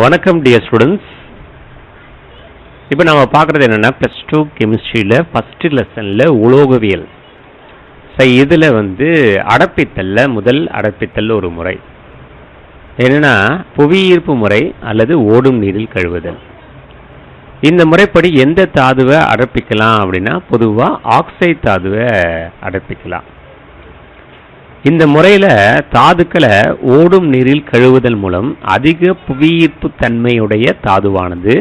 வணக்கம் dear students இப்போ நம்ம பார்க்குறது என்னென்னா ப்ளஸ் டூ கெமிஸ்ட்ரியில் ஃபஸ்ட்டு லெசனில் உலோகவியல். ஸோ இதில் வந்து அடப்பித்தல்ல முதல் அடப்பித்தல் ஒரு முறை. என்னென்னா புவியீர்ப்பு முறை அல்லது ஓடும் நீரில் கழுவுதல். இந்த முறைப்படி எந்த தாதுவை அடப்பிக்கலாம் அப்படின்னா பொதுவாக ஆக்சைடு தாதுவை அடப்பிக்கலாம். இந்த முறையில் தாதுக்களை ஓடும் நீரில் கழுவுதல் மூலம் அதிக புவியீர்ப்பு தன்மையுடைய தாதுவானது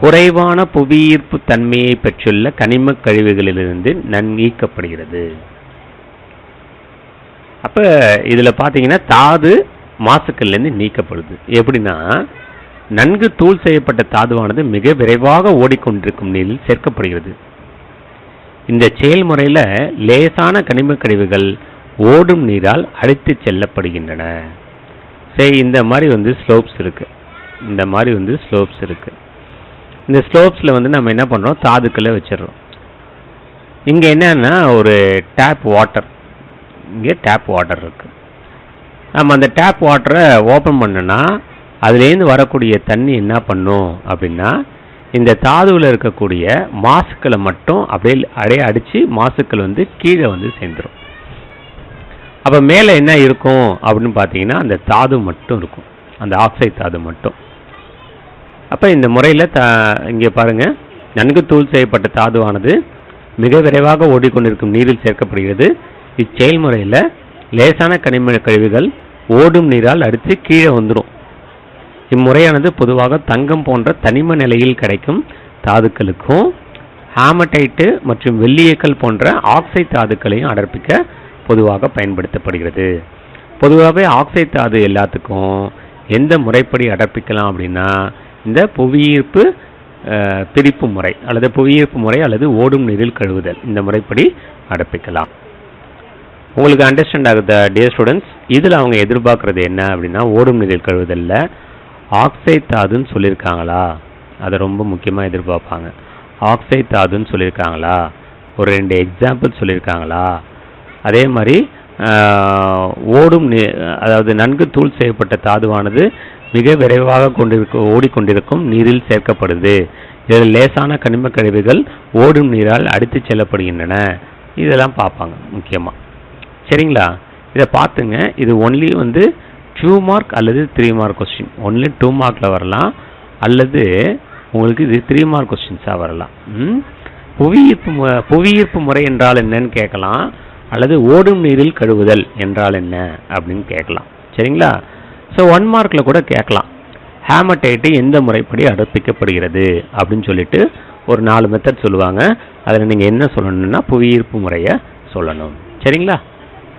குறைவான புவியீர்ப்பு தன்மையை பெற்றுள்ள கனிம கழிவுகளிலிருந்து நீக்கப்படுகிறது. அப்போ இதில் பார்த்தீங்கன்னா தாது மாசுக்கள்லேருந்து நீக்கப்படுது. எப்படின்னா நன்கு தூள் செய்யப்பட்ட தாதுவானது மிக விரைவாக ஓடிக்கொண்டிருக்கும் நீரில் சேர்க்கப்படுகிறது. இந்த செயல்முறையில் லேசான கனிம கழிவுகள் ஓடும் நீரால் அடித்து செல்லப்படுகின்றன. சரி இந்த மாதிரி வந்து ஸ்லோப்ஸ் இருக்குது இந்த மாதிரி வந்து ஸ்லோப்ஸ் இருக்குது இந்த ஸ்லோப்ஸில் வந்து நம்ம என்ன பண்ணுறோம் தாதுக்களை வச்சிடுறோம். இங்கே என்னன்னா ஒரு டேப் வாட்டர் இங்கே டேப் வாட்டர் இருக்குது நம்ம அந்த டேப் வாட்டரை ஓப்பன் பண்ணோன்னா அதுலேருந்து வரக்கூடிய தண்ணி என்ன பண்ணும் அப்படின்னா இந்த தாதுவில் இருக்கக்கூடிய மாசுக்களை மட்டும் அப்படியே அப்படியே அடித்து மாசுக்கள் வந்து கீழே வந்து சேர்ந்துடும் அப்போ மேலே என்ன இருக்கும் அப்படின்னு பார்த்தீங்கன்னா அந்த தாது மட்டும் இருக்கும். அந்த ஆக்சைடு தாது மட்டும். அப்போ இந்த முறையில் த இங்கே பாருங்கள் நன்கு தூள் செய்யப்பட்ட தாதுவானது மிக விரைவாக ஓடிக்கொண்டிருக்கும் நீரில் சேர்க்கப்படுகிறது. இச்செயல்முறையில் லேசான கனிம கழிவுகள் ஓடும் நீரால் அடித்து கீழே வந்துடும் இம்முறையானது பொதுவாக தங்கம் போன்ற தனிம நிலையில் கிடைக்கும் தாதுக்களுக்கும் ஹாமடைட்டு மற்றும் வெள்ளியக்கல் போன்ற ஆக்சைடு தாதுக்களையும் அடர்ப்பிக்க பொதுவாக பயன்படுத்தப்படுகிறது. பொதுவாகவே ஆக்சைட் தாது எல்லாத்துக்கும் எந்த முறைப்படி அடப்பிக்கலாம் அப்படின்னா இந்த புவியீர்ப்பு பிரிப்பு முறை அல்லது புவியீர்ப்பு முறை அல்லது ஓடும் நீரில் கழுவுதல் இந்த முறைப்படி அடப்பிக்கலாம். உங்களுக்கு அண்டர்ஸ்டாண்ட் ஆகுத டியர் ஸ்டூடெண்ட்ஸ் இதில் அவங்க எதிர்பார்க்குறது என்ன அப்படின்னா ஓடும் நீரில் கழுவுதலில் ஆக்சைட் தாதுன்னு சொல்லியிருக்காங்களா? அதை ரொம்ப முக்கியமாக எதிர்பார்ப்பாங்க. ஆக்சைட் தாதுன்னு சொல்லியிருக்காங்களா? ஒரு ரெண்டு எக்ஸாம்பிள் சொல்லியிருக்காங்களா? அதே மாதிரி ஓடும் அதாவது நன்கு தூள் செய்யப்பட்ட தாதுவானது மிக விரைவாக கொண்டிருக்க ஓடிக்கொண்டிருக்கும் நீரில் சேர்க்கப்படுது. இதில் லேசான கனிம கழிவுகள் ஓடும் நீரால் அடித்து செல்லப்படுகின்றன. இதெல்லாம் பார்ப்பாங்க முக்கியமாக சரிங்களா? இதை பார்த்துங்க. இது ஒன்லி வந்து டூ மார்க் அல்லது three mark question only two மார்க்கில் வரலாம். அல்லது உங்களுக்கு இது த்ரீ மார்க் கொஸ்டின்ஸாக வரலாம். புவியீர்ப்பு புவியீர்ப்பு முறை என்றால் என்னன்னு கேட்கலாம். அல்லது ஓடும் நீரில் கழுவுதல் என்றால் என்ன அப்படின்னு கேட்கலாம். சரிங்களா? ஸோ ஒன் மார்க்கில் கூட கேட்கலாம். ஹேமடைட்டு எந்த முறைப்படி அடுப்பிக்கப்படுகிறது அப்படின்னு சொல்லிட்டு ஒரு நாலு மெத்தட் சொல்லுவாங்க. அதில் நீங்கள் என்ன சொல்லணும்னா புவியீர்ப்பு முறையை சொல்லணும். சரிங்களா?